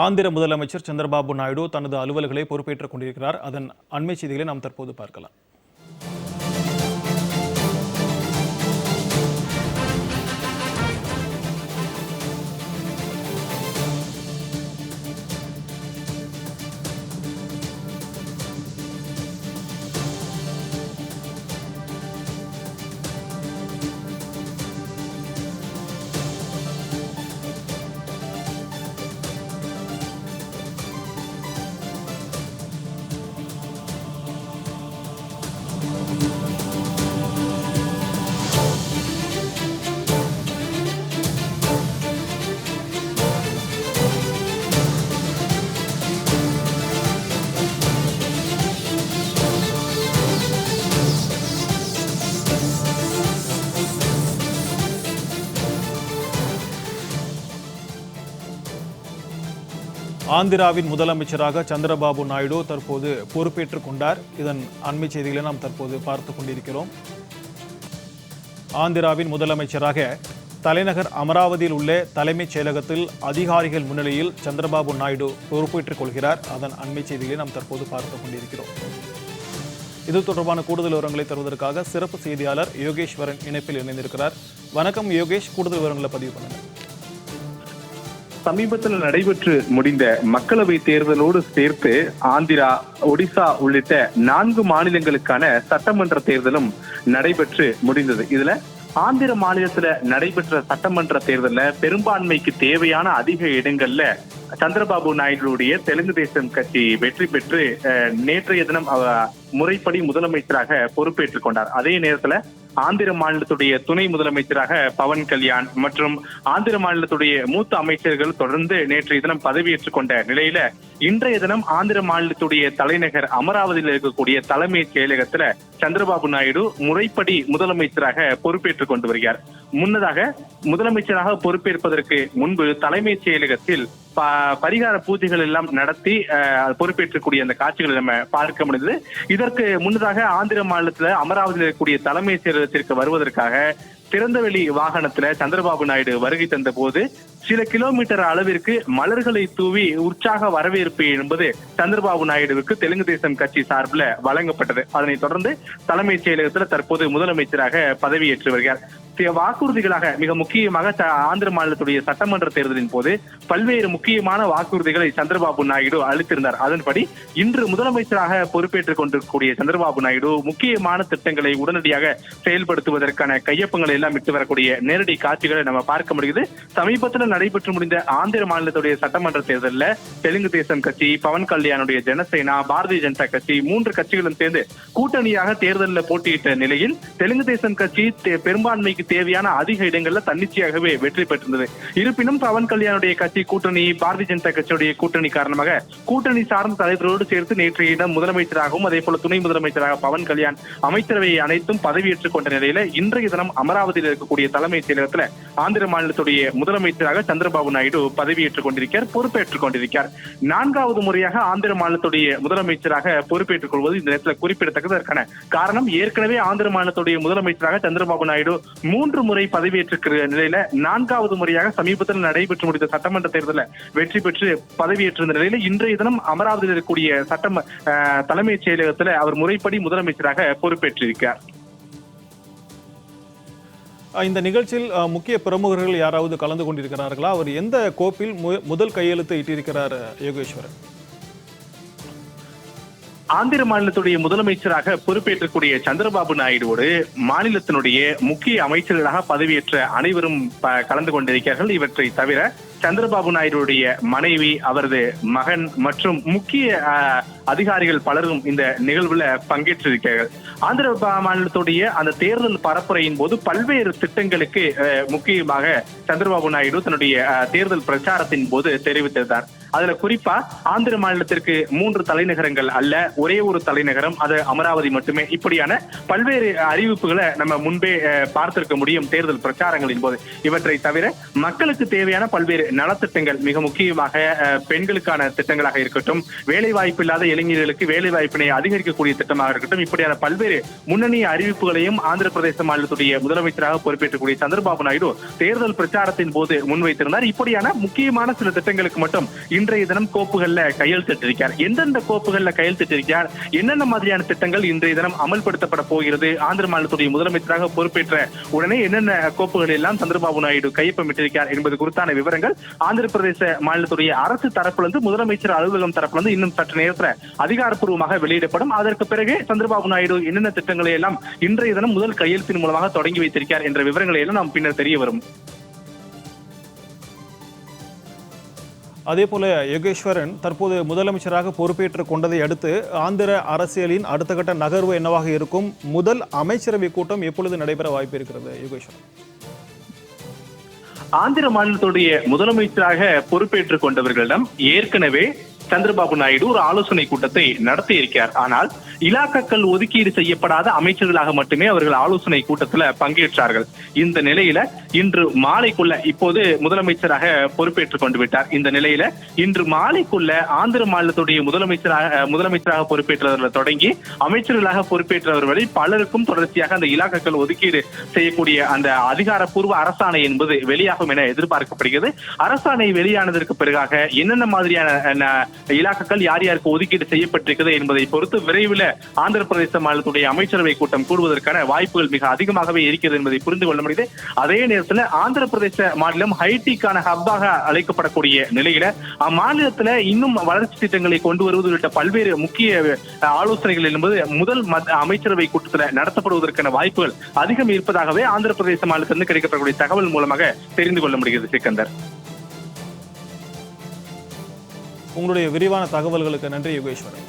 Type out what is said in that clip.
ஆந்திர முதலமைச்சர் சந்திரபாபு நாயுடு தனது அலுவல்களை பொறுப்பேற்றுக் கொண்டிருக்கிறார். அதன் அண்மை செய்திகளை நாம் தற்போது பார்க்கலாம். ஆந்திராவின் முதலமைச்சராக சந்திரபாபு நாயுடு தற்போது பொறுப்பேற்றுக் கொண்டார். இதன் அண்மை செய்திகளை நாம் தற்போது பார்த்துக் கொண்டிருக்கிறோம். ஆந்திராவின் முதலமைச்சராக தலைநகர் அமராவதியில் உள்ள தலைமைச் செயலகத்தில் அதிகாரிகள் முன்னிலையில் சந்திரபாபு நாயுடு பொறுப்பேற்றுக் கொள்கிறார். அதன் அண்மை செய்திகளை நாம் தற்போது பார்த்துக் கொண்டிருக்கிறோம். இது தொடர்பான கூடுதல் விவரங்களை தருவதற்காக சிறப்பு செய்தியாளர் யோகேஸ்வரன் இணைப்பில் இணைந்திருக்கிறார். வணக்கம் யோகேஷ். கூடுதல் விவரங்களை பதிவு பண்ணுங்கள். சமீபத்தில் நடைபெற்று முடிந்த மக்களவை தேர்தலோடு சேர்த்து ஆந்திரா ஒடிசா உள்ளிட்ட நான்கு மாநிலங்களுக்கான சட்டமன்ற தேர்தலும் நடைபெற்று முடிந்தது. இதுல ஆந்திர மாநிலத்துல நடைபெற்ற சட்டமன்ற தேர்தல்ல பெரும்பான்மைக்கு தேவையான அதிக இடங்கள்ல சந்திரபாபு நாயுடுடைய தெலுங்கு தேசம் கட்சி வெற்றி பெற்று அஹ், நேற்றைய தினம் அவ- முறைப்படி முதலமைச்சராக பொறுப்பேற்றுக் கொண்டார். அதே நேரத்துல ஆந்திர மாநிலத்துடைய துணை முதலமைச்சராக பவன் கல்யாண் மற்றும் ஆந்திர மாநிலத்துடைய மூத்த அமைச்சர்கள் தொடர்ந்து நேற்றைய தினம் பதவியேற்றுக் கொண்ட நிலையில இன்றைய தினம் ஆந்திர மாநிலத்துடைய தலைநகர் அமராவதியில் இருக்கக்கூடிய தலைமைச் செயலகத்துல சந்திரபாபு நாயுடு முறைப்படி முதலமைச்சராக பொறுப்பேற்றுக் கொண்டு வருகிறார். முன்னதாக முதலமைச்சராக பொறுப்பேற்பதற்கு முன்பு தலைமைச் செயலகத்தில் பரிகார பூஜைகள் எல்லாம் நடத்தி பொறுப்பேற்றக்கூடிய அந்த காட்சிகளை நம்ம பார்க்க முடிந்தது. இதற்கு முன்னதாக ஆந்திர மாநிலத்தில் அமராவதியில் இருக்கக்கூடிய தலைமை செயலகத்திற்கு வருவதற்காக திறந்தவெளி வாகனத்துல சந்திரபாபு நாயுடு வருகை தந்த போது சில கிலோமீட்டர் அளவிற்கு மலர்களை தூவி உற்சாக வரவேற்பு என்பது சந்திரபாபு நாயுடுவுக்கு தெலுங்கு தேசம் கட்சி சார்பில் வழங்கப்பட்டது. அதனைத் தொடர்ந்து தலைமைச் செயலகத்தில் தற்போது முதலமைச்சராக பதவியேற்று வருகிறார். வாக்குறுதிகளாக மிக முக்கியமாக ஆந்திர மாநிலத்துடைய சட்டமன்ற தேர்தலின் போது பல்வேறு முக்கியமான வாக்குறுதிகளை சந்திரபாபு நாயுடு அளித்திருந்தார். அதன்படி இன்று முதலமைச்சராக பொறுப்பேற்றுக் கொண்டிருக்கக்கூடிய சந்திரபாபு நாயுடு முக்கியமான திட்டங்களை உடனடியாக செயல்படுத்துவதற்கான கையொப்பங்களை எல்லாம் விட்டு வரக்கூடிய நேரடி காட்சிகளை நம்ம பார்க்க முடியுது. சமீபத்தில் நடைபெற்று முடிந்த ஆந்திர மாநிலத்துடைய சட்டமன்ற தேர்தலில் தெலுங்கு தேசம் கட்சி பவன் கல்யாணுடைய ஜனசேனா பாரதிய ஜனதா கட்சி மூன்று கட்சிகளும் சேர்ந்து கூட்டணியாக தேர்தலில் போட்டியிட்ட நிலையில் தெலுங்கு தேசம் கட்சி தே- கட்சிக்கு தேவையான அதிக இடங்கள்ல தன்னிச்சையாகவே வெற்றி பெற்றிருந்தது. இருப்பினும் பவன் கல்யாணுடைய கட்சி கூட்டணி பாரதிய ஜனதா கட்சியுடைய கூட்டணி காரணமாக கூட்டணி சார்ந்த தலைவர்களோடு சேர்த்து நேற்றைய இடம் முதலமைச்சராகவும் அதே போல துணை முதலமைச்சராக பவன் கல்யாண் அமைச்சரவை அனைத்தும் பதவியேற்றுக் கொண்ட நிலையில இன்றைய தினம் அமராவதியில் இருக்கக்கூடிய தலைமைச் செயலகத்துல ஆந்திர மாநிலத்துடைய முதலமைச்சராக சந்திரபாபு நாயுடு பதவியேற்றுக் கொண்டிருக்கிறார் பொறுப்பேற்றுக் கொண்டிருக்கிறார். நான்காவது முறையாக ஆந்திர மாநிலத்துடைய முதலமைச்சராக பொறுப்பேற்றுக் கொள்வது இந்த நேரத்தில் குறிப்பிடத்தக்கதற்கான காரணம். ஏற்கனவே ஆந்திர மாநிலத்துடைய முதலமைச்சராக சந்திரபாபு நாயுடு மூன்று முறை பதவியேற்றிருக்கிற நிலையில நான்காவது முறையாக சமீபத்தில் நடைபெற்று முடிந்த சட்டமன்ற தேர்தலில் வெற்றி பெற்று பதவியேற்றிருந்த நிலையில இன்றைய தினம் அமராவதியில் இருக்கக்கூடிய சட்டம் தலைமைச் செயலகத்தில் அவர் முறைப்படி முதலமைச்சராக பொறுப்பேற்றிருக்கிறார். இந்த நிகழ்ச்சியில் முக்கிய பிரமுகர்கள் யாராவது கலந்து கொண்டிருக்கிறார்களா? அவர் எந்த கோப்பில் மு- முதல் கையெழுத்து இட்டிருக்கிறார் யோகேஸ்வரன்? ஆந்திர மாநிலத்துடைய முதலமைச்சராக பொறுப்பேற்றக்கூடிய சந்திரபாபு நாயுடுவோடு மாநிலத்தினுடைய முக்கிய அமைச்சர்களாக பதவியேற்ற அனைவரும் கலந்து கொண்டிருக்கிறார்கள். இவற்றை தவிர சந்திரபாபு நாயுடுடைய மனைவி அவரது மகன் மற்றும் முக்கிய அஹ், அதிகாரிகள் பலரும் இந்த நிகழ்வுல பங்கேற்றிருக்கிறார்கள். ஆந்திர மாநிலத்துடைய அந்த தேர்தல் பரப்புரையின் போது பல்வேறு திட்டங்களுக்கு அஹ், முக்கியமாக சந்திரபாபு நாயுடு தன்னுடைய அஹ், தேர்தல் பிரச்சாரத்தின் போது தெரிவித்திருந்தார். அதுல குறிப்பா ஆந்திர மாநிலத்திற்கு மூன்று தலைநகரங்கள் அல்ல ஒரே ஒரு தலைநகரம் அது அமராவதி மட்டுமே. இப்படியான பல்வேறு அறிவிப்புகளை நம்ம முன்பே பார்த்திருக்க முடியும் தேர்தல் பிரச்சாரங்களின் போது. இவற்றை தவிர மக்களுக்கு தேவையான பல்வேறு நலத்திட்டங்கள் மிக முக்கியமாக பெண்களுக்கான திட்டங்களாக இருக்கட்டும் வேலை வாய்ப்பு இல்லாத இளைஞர்களுக்கு வேலை வாய்ப்பினை அதிகரிக்கக்கூடிய திட்டமாக இருக்கட்டும் இப்படியான பல்வேறு முன்னணி அறிவிப்புகளையும் ஆந்திர பிரதேச மாநிலத்துடைய முதலமைச்சராக பொறுப்பேற்றக்கூடிய சந்திரபாபு நாயுடு தேர்தல் பிரச்சாரத்தின் போது முன்வைத்திருந்தார். இப்படியான முக்கியமான சில திட்டங்களுக்கு மட்டும் இன்றைய தினம் கோப்புகள்ல கையெழுத்திட்டிருக்கிறார் எந்தெந்த கோப்புகள்ல கையெழுத்திட்டிருக்கிறார் என்னென்ன மாதிரியான திட்டங்கள் இன்றைய தினம் அமல்படுத்தப்பட போகிறது? ஆந்திர மாநிலத்துடைய முதலமைச்சராக பொறுப்பேற்ற உடனே என்னென்ன கோப்புகள் எல்லாம் சந்திரபாபு நாயுடு கையொப்பமிட்டிருக்கிறார் என்பது குறித்தான விவரங்கள் ஆந்திர பிரதேச மாநிலத்துடைய அரசு தரப்பிலிருந்து முதலமைச்சர் அலுவலகம் தரப்பிலிருந்து இன்னும் சற்று நேரத்தில் அதிகாரப்பூர்வமாக வெளியிடப்படும். அதற்கு பிறகு சந்திரபாபு நாயுடு என்னென்ன திட்டங்களை எல்லாம் இன்றைய தினம் முதல் கையெழுத்தின் மூலமாக தொடங்கி வைத்திருக்கிறார் என்ற விவரங்களை எல்லாம் நாம் பின்னர் தெரிய வரும். அதே போல யோகேஸ்வரன் தற்போது முதலமைச்சராக பொறுப்பேற்றுக் கொண்டதை அடுத்து ஆந்திர அரசியலின் அடுத்த கட்ட நகர்வு என்னவாக இருக்கும்? முதல் அமைச்சரவை கூட்டம் எப்பொழுது நடைபெற வாய்ப்பு இருக்கிறது யோகேஸ்வரன்? ஆந்திர மாநிலத்துடைய முதலமைச்சராக பொறுப்பேற்றுக் கொண்டவர்களிடம் ஏற்கனவே சந்திரபாபு நாயுடு ஒரு ஆலோசனை கூட்டத்தை நடத்தி இருக்கிறார் ஆனால் இலாக்காக்கள் ஒதுக்கீடு செய்யப்படாத அமைச்சர்களாக மட்டுமே அவர்கள் ஆலோசனை கூட்டத்துல பங்கேற்றார்கள். இந்த நிலையில இன்று மாலைக்குள்ள இப்போது முதலமைச்சராக பொறுப்பேற்றுக் கொண்டு விட்டார். இந்த நிலையில இன்று மாலைக்குள்ள ஆந்திர மாநிலத்துடைய முதலமைச்சராக முதலமைச்சராக பொறுப்பேற்றவர்களை தொடங்கி அமைச்சர்களாக பொறுப்பேற்றவர்களை பலருக்கும் தொடர்ச்சியாக அந்த இலாக்காக்கள் ஒதுக்கீடு செய்யக்கூடிய அந்த அதிகாரப்பூர்வ அரசாணை என்பது வெளியாகும் என எதிர்பார்க்கப்படுகிறது. அரசாணை வெளியானதற்கு பிறகாக என்னென்ன மாதிரியான இலாக்காக்கள் யார் யாருக்கு ஒதுக்கீடு செய்யப்பட்டிருக்கிறது என்பதை பொறுத்து விரைவில் ஆந்திர பிரதேச மாநிலத்துடைய அமைச்சரவை கூட்டம் கூடுவதற்கான வாய்ப்புகள் மிக அதிகமாகவே இருக்கிறது என்பதை புரிந்து கொள்ள முடியுது. அதே நேரத்தில் ஆந்திர பிரதேச மாநிலம் ஹைட்டிக்கான ஹப்பாக அழைக்கப்படக்கூடிய நிலையில அம்மாநிலத்துல இன்னும் வளர்ச்சி திட்டங்களை கொண்டு வருவது உள்ளிட்ட பல்வேறு முக்கிய ஆலோசனைகள் என்பது முதல் அமைச்சரவை கூட்டத்தில் நடத்தப்படுவதற்கான வாய்ப்புகள் அதிகம் இருப்பதாகவே ஆந்திர பிரதேச மாநிலத்திலிருந்து கிடைக்கப்படக்கூடிய தகவல் மூலமாக தெரிந்து கொள்ள முடிகிறது சிக்கந்தர். உங்களுடைய விரிவான தகவல்களுக்கு நன்றி யோகேஸ்வரன்.